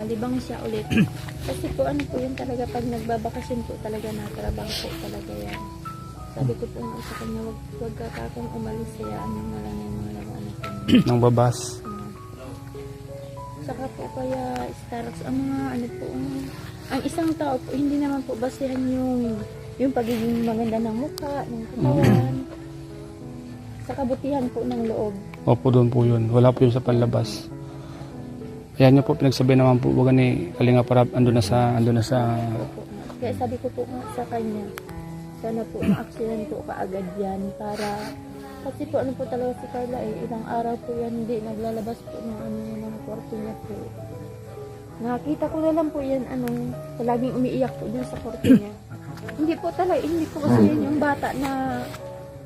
Libang siya ulit. Kasi po ano po yun talaga pag nagbabakasyon po talaga na trabaho po talaga yan. Sabi ko po nga sa kanya, wag, wag ka kakang umalis kaya ano na lang yung mga anak ko. ng babas. Ah. Saka po kaya Starbucks, ang mga ano po, ang, ang isang tao po, hindi naman po basihan yung yung pagiging maganda ng mukha, ng katawan, sa kabutihan po ng loob. Opo, doon po yun. Wala po yun sa panlabas. Kaya niyo po pinagsabi naman po, wag ni Kalinga para ando na sa, ando na sa. Kaya sabi ko po sa kanya, sana po ma-accident po kaagad yan para kasi po ano po talaga si Carla eh, ilang araw po yan hindi naglalabas po ng ano mga kwarto niya po. Nakita ko na lang po yan ano, laging umiiyak po dun sa kwarto niya. hindi po talaga, hindi po kasi yan yung bata na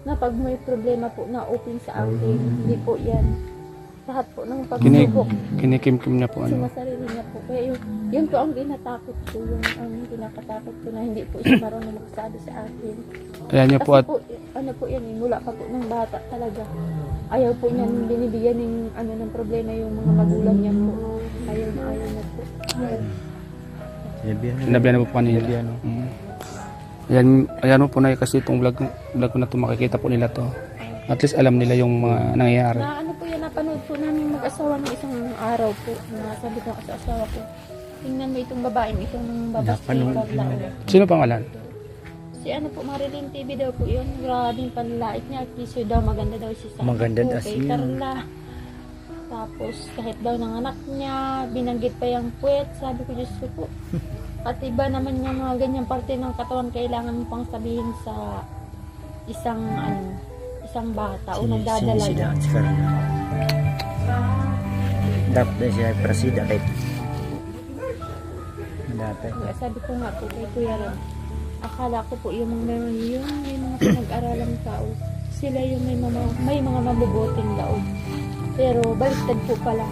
na pag may problema po na open sa akin, hindi po yan. Lahat po ng kinik, pagsubok kinikim-kim niya po ano. sumasarili niya po. Kaya yun, yun po ang ginatakot ko, yung ang kinakatakot ko na hindi po siya marunong magsabi sa akin. Kaya niyo Kasi po at po, ano po yan, eh, mula pa po ng bata talaga. Ayaw po niyan binibigyan ng ano ng problema yung mga magulang niya po. Ayaw na ayaw na po. sinabihan na po po kanina. Mm. Ayan, ayan po na kasi itong vlog, vlog ko na ito makikita po nila to. At least alam nila yung mga nangyayari. Na napanood po namin mag-asawa ng isang araw po. Na sabi ko sa asawa ko, tingnan mo itong babaeng, itong babas Sino pangalan? Si ano po, Marilyn TV daw po yun. Grabing panlait niya. Kisyo daw, maganda daw siya sa Maganda daw siya. Carla. Tapos, kahit daw ng anak niya, binanggit pa yung puwet. Sabi ko, Diyos ko po. At iba naman yung mga ganyang parte ng katawan, kailangan mo pang sabihin sa isang, ano, isang bata o nagdadala Sinisida niya. at si Carla. Dapat siya presida kahit dapat. Sabi ko nga po kay Kuya Ram, akala ko po yung mga yung may mga pinag-aralang tao, sila yung may mga, may mga mabubuting loob. Pero baliktad po pala.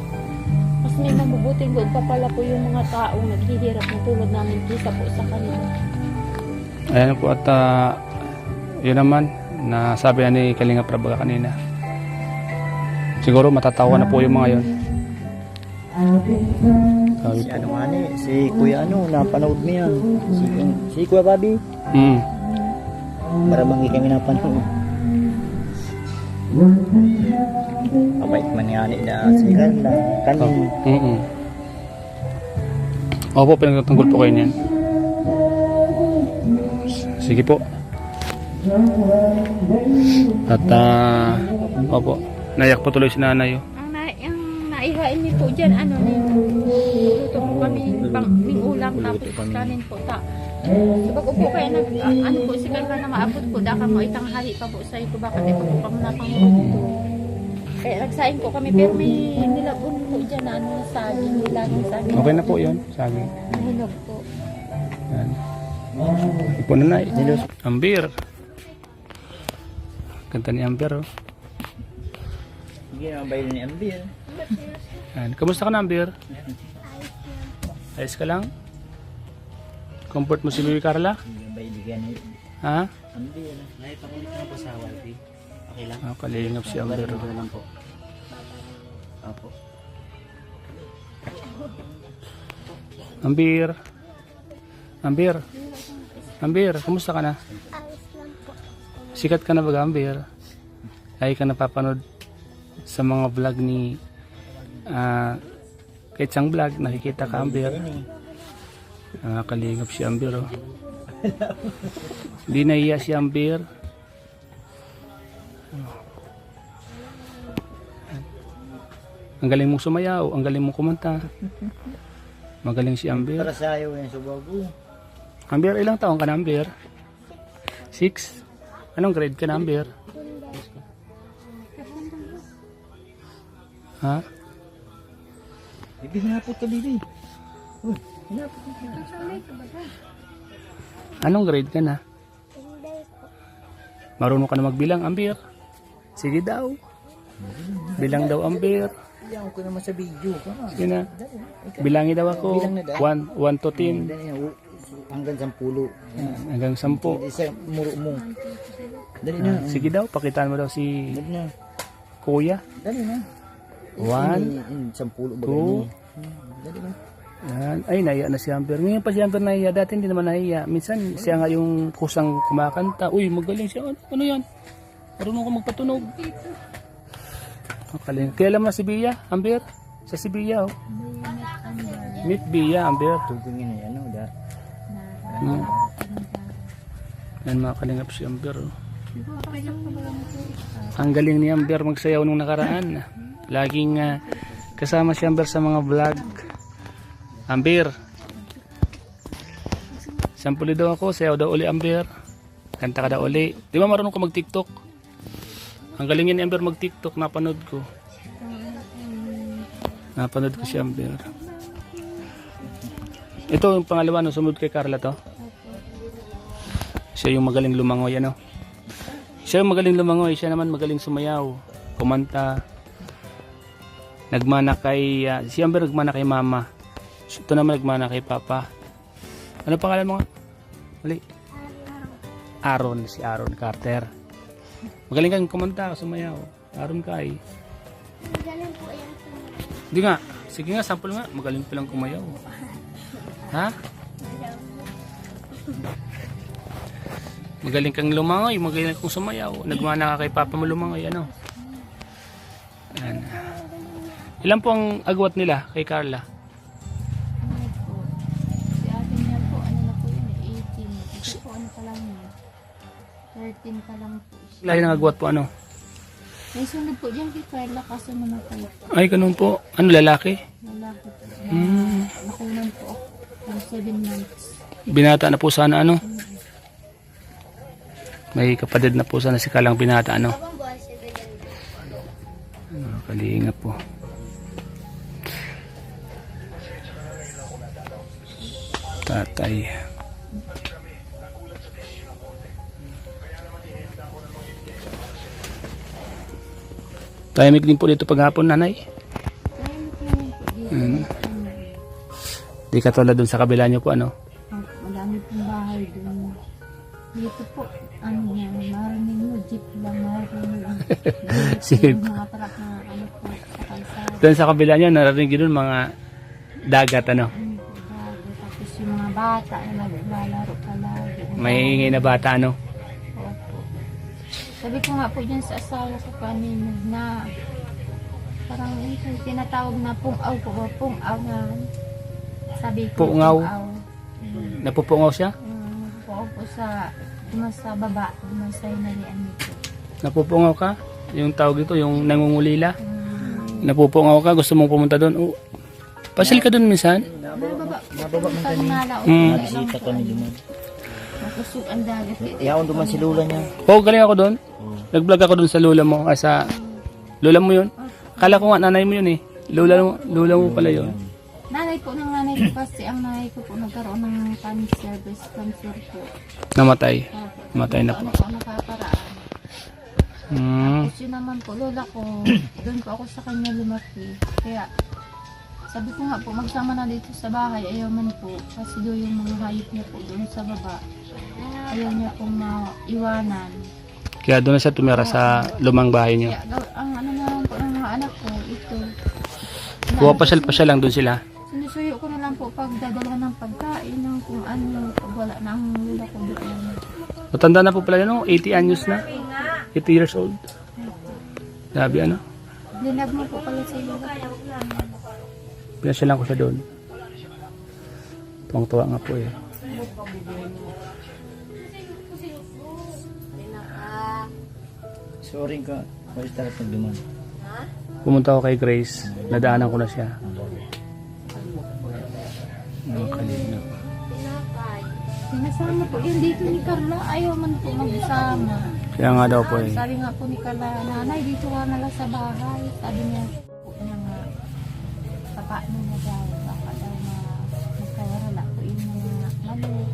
Mas may mabubuting loob pa pala po yung mga taong naghihirap na tulad namin kisa po sa kanila. Ayan po at ah, yun naman, na sabi ni Kalinga Prabaga kanina. Siguro matatawa na po yung mga. Sabi Si po. ano nga ni, si Kuya ano, napanood mo yan. Si, si Kuya Bobby. Mm. Para bangi kami napanood. Mabait man nga ni na si Carla. Kanin. Mm-mm. Opo, pinagtatanggol po kayo niyan. Sige po. At, ah, opo, nayak po tuloy si nanay. oh. Ang, na, ang naihain niyo po dyan, ano na yun, luto po kami pang, ng ulam tapos kanin po ta. Sabag po kayo nag, ah, ano po, si Kalma na maabot po, daka mo itanghali pa po sa ito, baka di pa po kami napanguluto. Kaya nagsaing po kami, pero may nilabon po dyan ano, saging, nilagang saging. Okay na po yun, sabi. Nahinog po. Yan. Ipo na nay. Ambir. Ganda ni Ambir, oh. Sige, mabait ni Ambir. Yan. Kamusta ka na, Ambir? Ayos ka lang? Comfort mo si Bibi Carla? Mabait bigyan ni Ha? Ambir. Naipakita na po sa Waldi. Okay lang. Ah, kalingap si Ambir. oh. lang po. Opo. Ambir. Ambir. Ambir, kumusta ka na? Sikat ka na ba, Ambir? Ay ka napapanood sa mga vlog ni ah kahit isang vlog, nakikita ka, Ambir. Ah, kalingap si Ambir, oh. Hindi nahiya si Ambir. Ang galing mong sumayaw, ang galing mong kumanta. Magaling si Ambir. Para sa ayaw yan sa bago. Amber, ilang taong ka na, Amber? Six? Anong grade ka na, Amber? Ha? Bibi, hinapot ka, Bibi. Uy, hinapot ka. Anong grade ka na? Marunong ka na magbilang, Amber? Sige daw. Bilang daw, Amber. Iyan ko naman sa video. Sige na. Bilangin daw ako. Bilang na daw. 1 1 to 10. Dali na, u- hanggang sampulo. Yan. Hanggang 10. Isa, muro mo. Dali na. Sige daw, pakitaan mo daw si Dali na. Kuya. Dali na. 1, Ini- ini, Sampulo ba Two. Hmm, Dali na. Yan. Ay, nahiya na si Amber. Ngayon pa si Amber nahiya. Dati hindi naman nahiya. Minsan, siya nga yung kusang kumakanta. Uy, magaling siya. Ano, ano yan? Marunong ka magpatunog. Makaling. Kailan mo si Bia, Amber? Sa si Bia, oh. Meet Bia, Amber. Tugungin na yan, ano, da. Hmm. Yan mga kalingap si Amber. Oh. Ang galing ni Amber magsayaw nung nakaraan. Laging ah, kasama si Amber sa mga vlog. Amber. Sampuli daw ako, sayaw daw uli Amber. Kanta ka daw uli. Di ba marunong ko mag-tiktok? Ang galing ni Amber mag-tiktok, napanood ko. Napanood ko si Amber. Ito yung pangalawa, no, sumunod kay Carla to. Siya yung magaling lumangoy, ano? Siya magaling lumangoy, siya naman magaling sumayaw, kumanta. Nagmana kay, ah, si Amber nagmana kay mama. Ito naman nagmana kay papa. Ano pangalan mo nga? Uli. Aaron, si Aaron Carter. Magaling kang kumanta, sumayaw. Aaron Kai. Hindi nga. Sige nga, sample nga. Magaling palang kumayaw. Ha? Magaling kang lumangoy, magaling kang sumayaw. Nagmana ka kay Papa mo lumangoy, ano? Yan. Ilan po ang agwat nila kay Carla? Ano? Si ate niya po, ano na po yun, eh, 18. Ito po, ano pa lang yun? 13 pa lang po siya. Lahi ng agwat po, ano? May sunod po dyan kay Carla kaso namatay po. Ay, ganun po. Ano, lalaki? Lalaki po. Hmm. Nakunan po ako ng 7 months. Binata na po sana, ano? May kapatid na po sana si Kalang binata, ano? Ano, kalinga po. Tatay. Tahimik din po dito paghapon, nanay. Hmm. Di katulad dun sa kabila niyo po, ano? ah, Madami pong bahay doon. Dito po, kalsada. Doon sa kabila niyo, narinig yun mga dagat, ano? Ano. Tapos yung mga bata na naglalaro palagi. May ingay na bata, ano? Opo. Sabi ko nga po dyan sa asawa ko kanina na parang ito tinatawag na pungaw ko o pungaw na sabi ko Pungaw? Mm, Napupungaw siya? po po sa mas sa baba mas sa inalian nito. Napupungaw ka? Yung tawag dito, yung nangungulila? Mm, Napupungaw ka? Gusto mong pumunta doon? Oh. Pasyal ka doon minsan? nababa Nababa man kami. Mm. Bisita kami duman. Nakusog ang dagat. Iyaon duman si Lula niya. Oo, galing ako doon. Oo. Nag-vlog ako doon sa lola mo. Ah, sa lola mo yun. Kala ko nga nanay mo yun eh. Lola mo, lola mo pala yun. Kasi ang nanay ko po nagkaroon ng cancer, breast cancer po. Namatay. Opo. Namatay na po. Ano po ang nakaparaan. Hmm. Tapos yun naman po, lola ko, doon po ako sa kanya lumaki. Kaya, sabi ko nga po, magsama na dito sa bahay. Ayaw man po, kasi doon yung mga hayop niya po doon sa baba. Ayaw niya pong maiwanan. Kaya doon na siya tumira sa lumang bahay niyo. Kaya, gaw- ang ano na lang po ng mga anak ko, ito. Pumapasyal-pasyal lang doon sila. Sinusuyo ko lang po pagdadala ng pagkain, ng kung ano, pag wala na ang lola ko doon. Matanda na po pala yun, no? 80 anyos na. 80 years old. Sabi ano? Linab mo po pala sa lola. Pinasyalan ko siya doon. Tuwang-tuwa nga po eh. Sorry ka. Basta ka pag duman. Pumunta ako kay Grace. Nadaanan ko na siya. Sinasama po yun dito ni Carla. Ayaw man po magsama. Kaya nga daw po eh. Sabi nga po ni Carla, nanay, dito ka na lang sa bahay. Sabi niya po niya nga, papaano na daw, baka daw na magkawala po yung mga manok.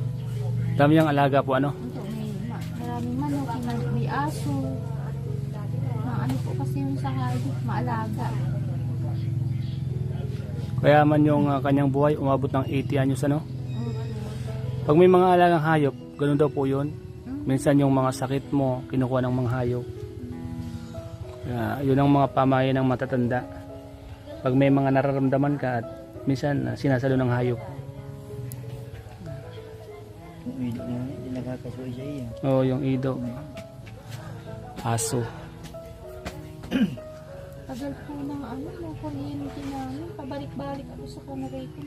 Dami niyang alaga po ano. Ito, may ma- maraming manok, may, may aso. Mga ano po kasi yung sa hayop, maalaga. Kaya man yung ah, kanyang buhay umabot ng 80 anyos ano. Pag may mga alagang hayop, ganun daw po yun. Minsan yung mga sakit mo, kinukuha ng mga hayop. Kaya yun ang mga pamayan ng matatanda. Pag may mga nararamdaman ka at minsan ah, sinasalo ng hayop. Hindi na, iya. Oo, yung ido. Aso. Tagal po ng ano, ng kuryente namin. Pabalik-balik ako sa ko.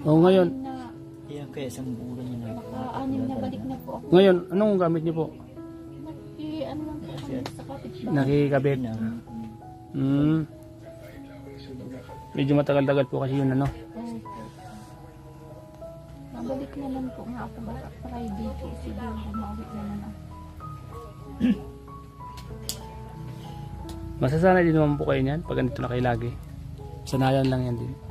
Oo, ngayon. Na, Kaya kaya isang bulan niya na. maka-anim na balik na po ako. Ngayon, anong gamit niyo po? Naki, ano lang po kami sa kapitbahay. Nakikabit. Na, Hmm. Medyo matagal-tagal po kasi yun ano. Nabalik naman po nga ako baka Friday po siguro umawit naman ako. Masasanay din naman po kayo niyan pag ganito na kayo lagi. Sanayan lang yan din.